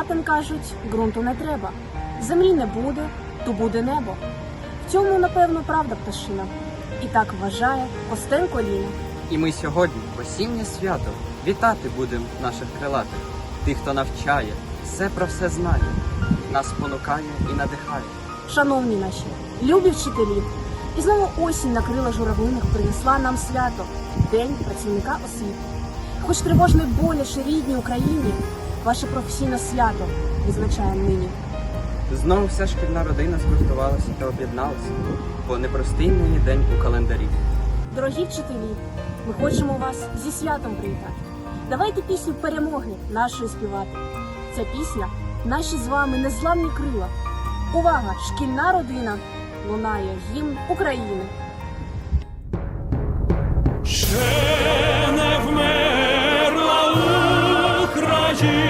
Крилатим кажуть, ґрунту не треба. Землі не буде, то буде небо. В цьому, напевно, правда пташина. І так вважає Костенко Ліна. І ми сьогодні, осіннє свято, вітати будемо наших крилатих, тих, хто навчає, все про все знає, нас спонукає і надихає. Шановні наші, любі вчителі, і знову осінь на крилах журавлиних принесла нам свято День працівника освіти. Хоч тривожно й боляче рідній Україні, ваше професійне свято відзначає нині. Знову вся шкільна родина згуртувалася та об'єдналася, бо непростий нині день у календарі. Дорогі вчителі, ми хочемо вас зі святом привітати. Давайте пісню перемоги нашої співати. Ця пісня наші з вами незламні крила. Увага! Шкільна родина лунає гімн України. Ще не вмерла України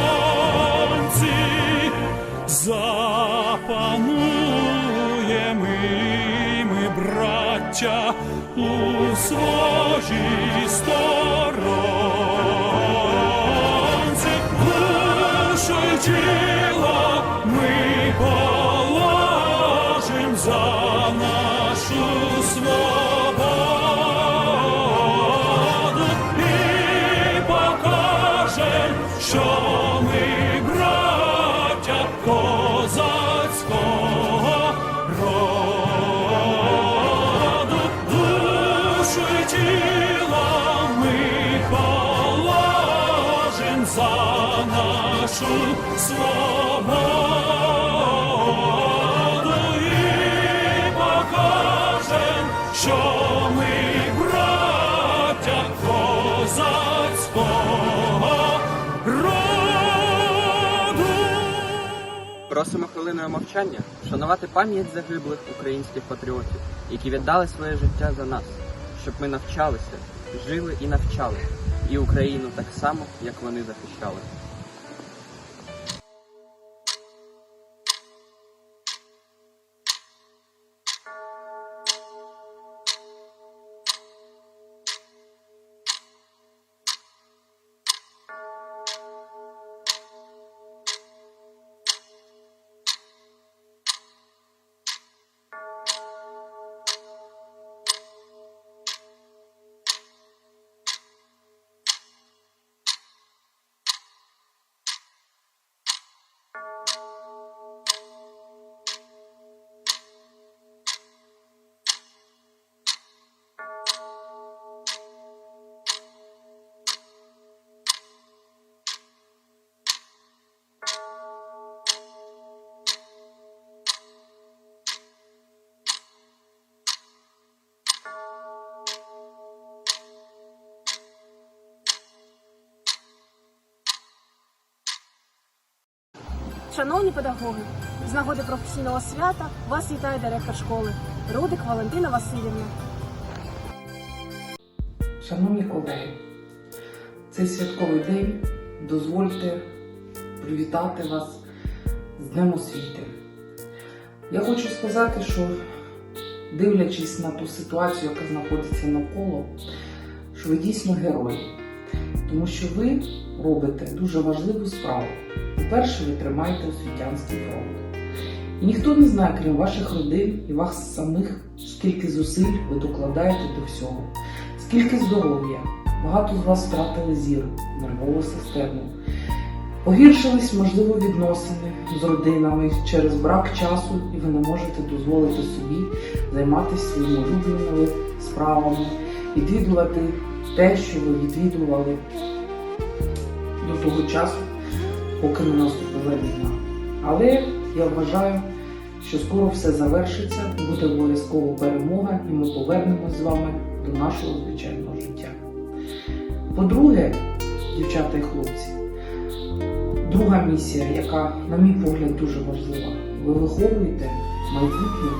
браття, у своїй сторонці, душу Просимо хвилиною мовчання вшанувати пам'ять загиблих українських патріотів, які віддали своє життя за нас, щоб ми навчалися, жили і навчали, і Україну так само, як вони захищали. Шановні педагоги, з нагоди професійного свята вас вітає директор школи Рудик Валентина Васильівна. Шановні колеги, цей святковий день дозвольте привітати вас з Днем освіти. Я хочу сказати, що дивлячись на ту ситуацію, яка знаходиться навколо, що ви дійсно герої, тому що ви робите дуже важливу справу. По-перше, ви тримаєте освітянський фронт. І ніхто не знає, крім ваших родин і вас самих, скільки зусиль ви докладаєте до всього, скільки здоров'я. Багато з вас втратили зір, нервову систему. Погіршились, можливо, відносини з родинами через брак часу, і ви не можете дозволити собі займатися своїми улюбленими справами, відвідувати те, що ви відвідували до того часу, поки не наступила війна. Але я вважаю, що скоро все завершиться, буде обов'язково перемога, і ми повернемось з вами до нашого звичайного життя. По-друге, дівчата і хлопці, Друга місія, яка, на мій погляд, дуже важлива. Ви виховуєте майбутню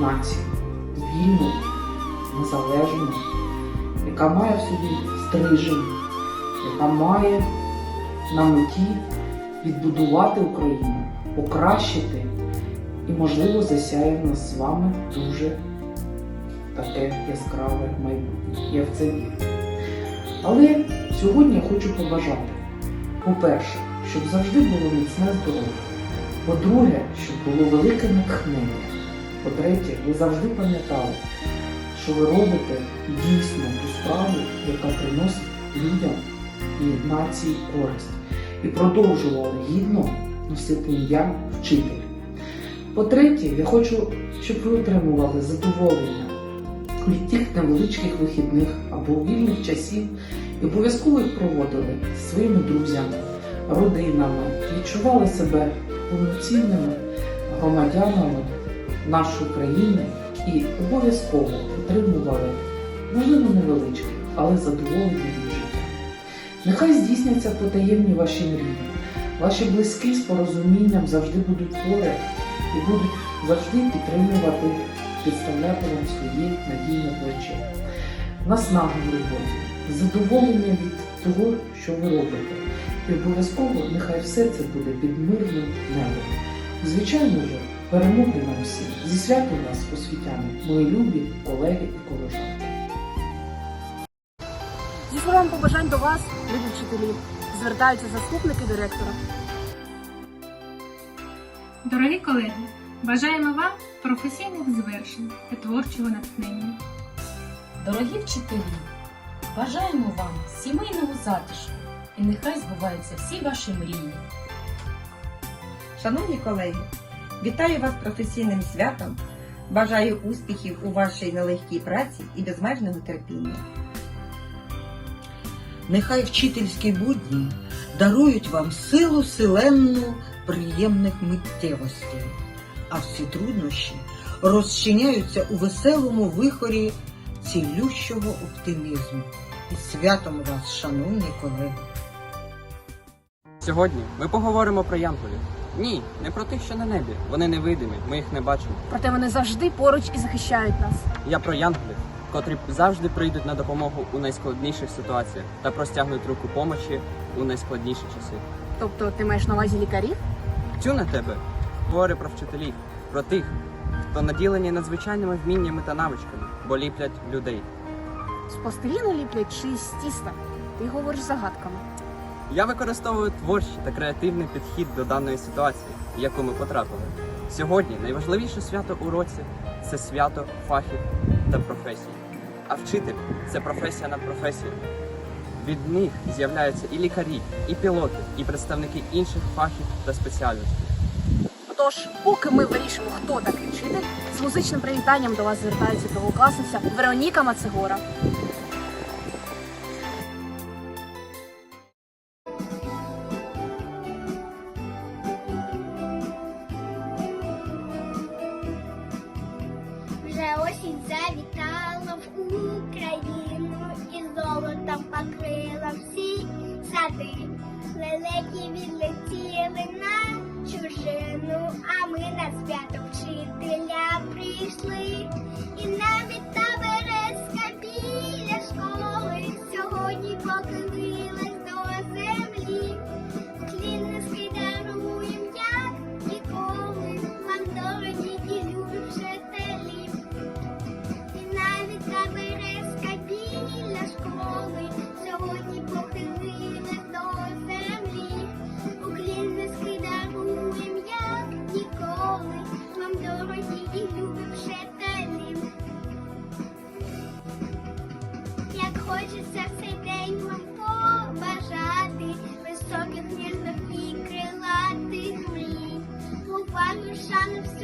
націю, вільну, незалежну, яка має в собі стрижень, яка має на меті відбудувати Україну, покращити і, можливо, засяє нас з вами дуже таке яскраве майбутнє. Я в це вірю. Але сьогодні я хочу побажати, по-перше, щоб завжди було міцне здоров'я. По-друге, щоб було велике натхнення. По-третє, ви завжди пам'ятали, що ви робите дійсно ту справу, яка приносить людям і нації користь. І продовжували гідно носити ім'я вчителя. По-третє, я хочу, щоб ви отримували задоволення від тих невеличких вихідних або вільних часів і обов'язково їх проводили зі своїми друзями, родинами, відчували себе повноцінними громадянами нашої країни і обов'язково отримували, можливо, невеличке, але задоволення. Нехай здійсняться потаємні ваші мрії. Ваші близькі з порозумінням завжди будуть поряд і будуть завжди підтримувати, підставляти вам своє надійне плече. Наснагу в роботі, задоволення від того, що ви робите. І обов'язково нехай все це буде під мирним небом. Звичайно ж, перемоги нам всім. Зі святом вас, освітяни, мої любі колеги і колежанки. Зі словами побажань до вас, любі вчителі, звертаються заступники директора. Дорогі колеги, бажаємо вам професійних звершень та творчого натхнення. Дорогі вчителі, бажаємо вам сімейного затишку і нехай збуваються всі ваші мрії. Шановні колеги, вітаю вас професійним святом. Бажаю успіхів у вашій нелегкій праці і безмежного терпіння. Нехай вчительські будні дарують вам силу силенну приємних миттєвостей, а всі труднощі розчиняються у веселому вихорі цілющого оптимізму. І святом вас, шановні колеги! Сьогодні ми поговоримо про янголів. Ні, не про тих, що на небі. Вони невидимі, ми їх не бачимо. Проте вони завжди поруч і захищають нас. Я про янголів, котрі завжди прийдуть на допомогу у найскладніших ситуаціях та простягнуть руку помочі у найскладніші часи. Тобто ти маєш на увазі лікарів? Тю на тебе говори про вчителів, про тих, хто наділені надзвичайними вміннями та навичками, бо ліплять людей. З пластиліну ліплять чи з тіста? Ти говориш загадками. Я використовую творчий та креативний підхід до даної ситуації, в яку ми потрапили. Сьогодні найважливіше свято у році це свято фахів та професій. А вчитель це професія над професією. Від них з'являються і лікарі, і пілоти, і представники інших фахів та спеціальностей. Тож, поки ми вирішимо, хто такий вчитель, з музичним привітанням до вас звертається другокласниця Вероніка Мацегора. Хочеться в цей день вам побажати. Високих, ніжних і крилатих мрій, повагу шану всю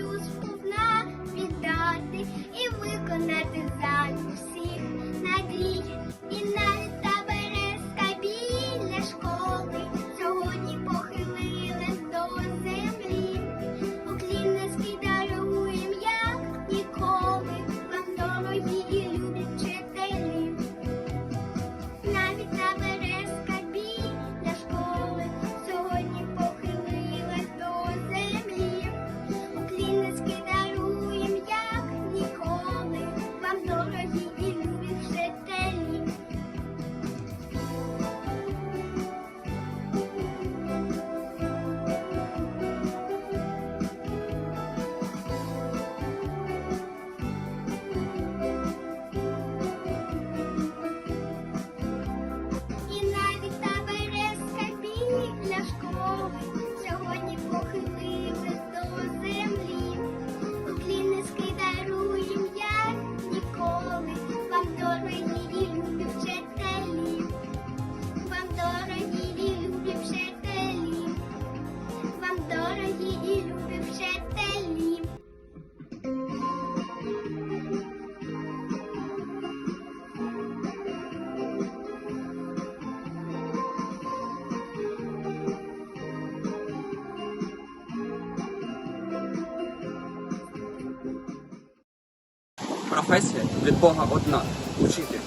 професія від Бога одна учитель,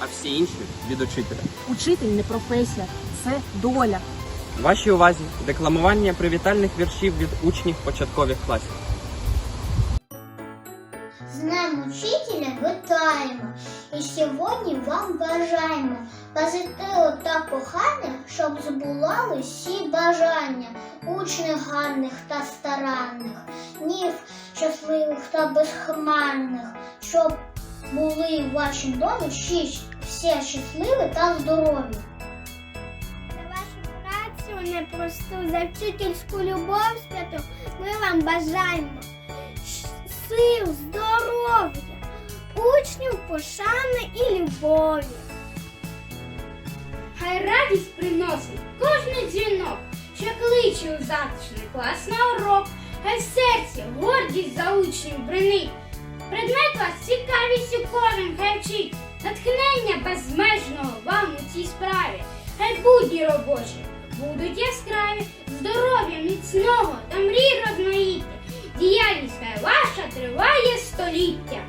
а всі інші від учителя. Учитель не професія, це доля. Вашій увазі декламування привітальних віршів від учнів початкових класів. З Днем учителя вітаємо і сьогодні вам бажаємо позитиву та кохання, щоб збулали всі бажання учнів гарних та старанних, днів щасливих та безхмарних, щоб були в вашому домі всі, всі щасливі та здорові. За вашу працю непросту, за вчительську любов святу ми вам бажаємо сил, здоров'я, учнів, пошани і любові. Хай радість приносить кожний дзвінок, що кличе у затишний клас на урок, хай в серці гордість за учнів бринить. Предмет вас цікавістю кожен хай вчить, натхнення безмежного вам у цій справі. Хай будні робочі будуть яскраві, здоров'я міцного та мрій розмаїття. Діяльність хай ваша триває століття.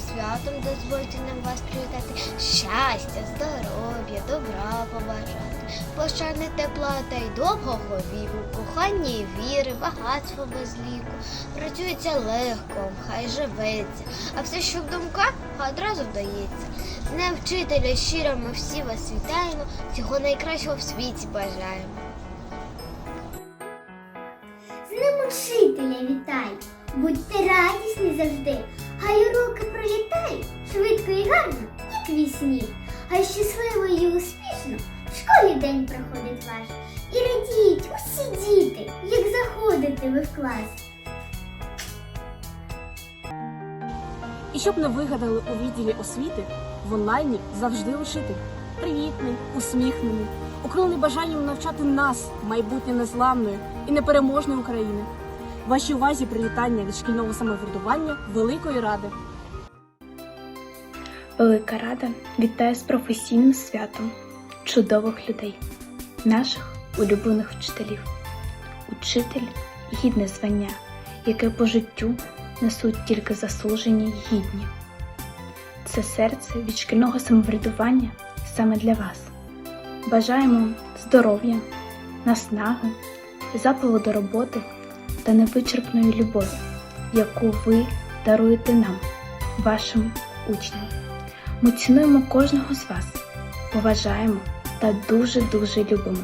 Святом дозвольте нам вас привітати, щастя, здоров'я, добра побажати, пошани тепла та й довгого віку, кохання і віри, багатство без ліку. Працюється легко, хай живеться, а все, що в думках, одразу вдається. Днем вчителя щиро ми всі вас вітаємо, всього найкращого в світі бажаємо. З ним учителя вітай, будьте радісні завжди, хай уроки швидко і гарно, як вісні, хай щасливо і успішно в школі день проходить ваш. І радіють усі діти, як заходите ви в клас. І щоб не вигадали у відділі освіти, в онлайні завжди учитель. Привітний, усміхнений, окрилений бажанням навчати нас, майбутнє незламної і непереможної України. Вашій увазі привітання від шкільного самоврядування Великої Ради. Велика Рада вітає з професійним святом чудових людей, наших улюблених вчителів. Учитель гідне звання, яке по життю несуть тільки заслужені гідні. Це серце від шкільного самоврядування саме для вас. Бажаємо здоров'я, наснаги, запалу до роботи та невичерпної любові, яку ви даруєте нам, вашим учням. Ми цінуємо кожного з вас, поважаємо та дуже-дуже любимо.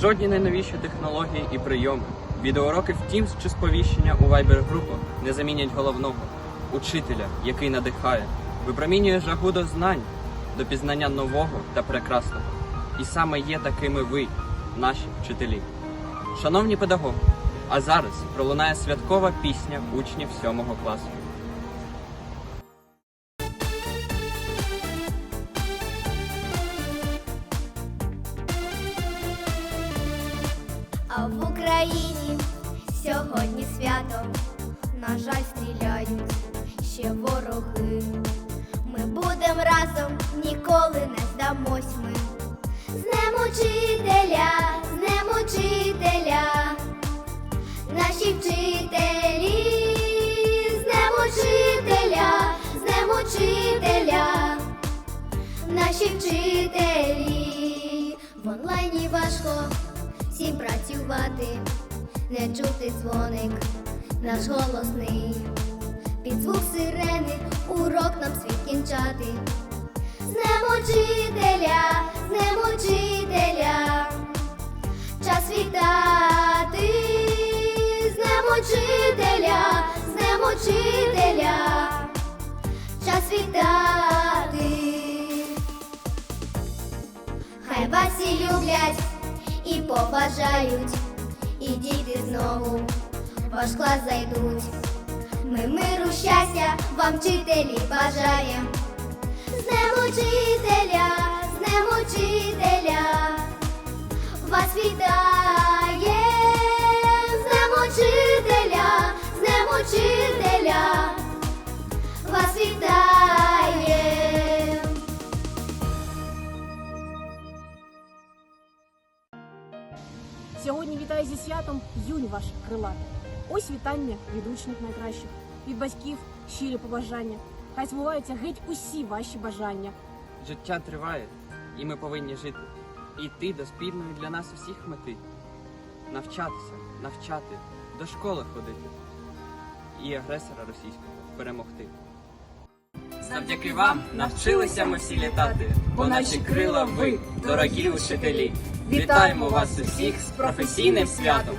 Жодні найновіші технології і прийоми, відеоуроки в Teams чи сповіщення у Viber групах не замінять головного учителя, який надихає, випромінює жагу до знань, до пізнання нового та прекрасного. І саме є такими ви, наші вчителі. Шановні педагоги, а зараз пролунає святкова пісня учнів 7 класу. Наші вчителі, з Днем учителя, з Днем учителя, наші вчителі. В онлайні важко всім працювати, не чути дзвоник, наш голосний, під звук сирени, урок нам світ кінчати. З учителя, з учителя, час вітати, вітати. Хай вас люблять і побажають, і діти знову в ваш клас зайдуть. Ми миру, щастя, вам вчителі бажаєм. З Днем учителя, з Днем учителя, вас вітає, з Днем учителя, з Днем учителя, святом юні ваші крилати. Ось вітання від учнів найкращих, від батьків щирі побажання. Хай збуваються геть усі ваші бажання. Життя триває, і ми повинні жити. І йти до спільної для нас усіх мети. Навчатися, навчати, до школи ходити. І агресора російського перемогти. Завдяки вам навчилися ми всі літати, бо наші крила ви, дорогі учителі. Вітаємо вас усіх з професійним святом!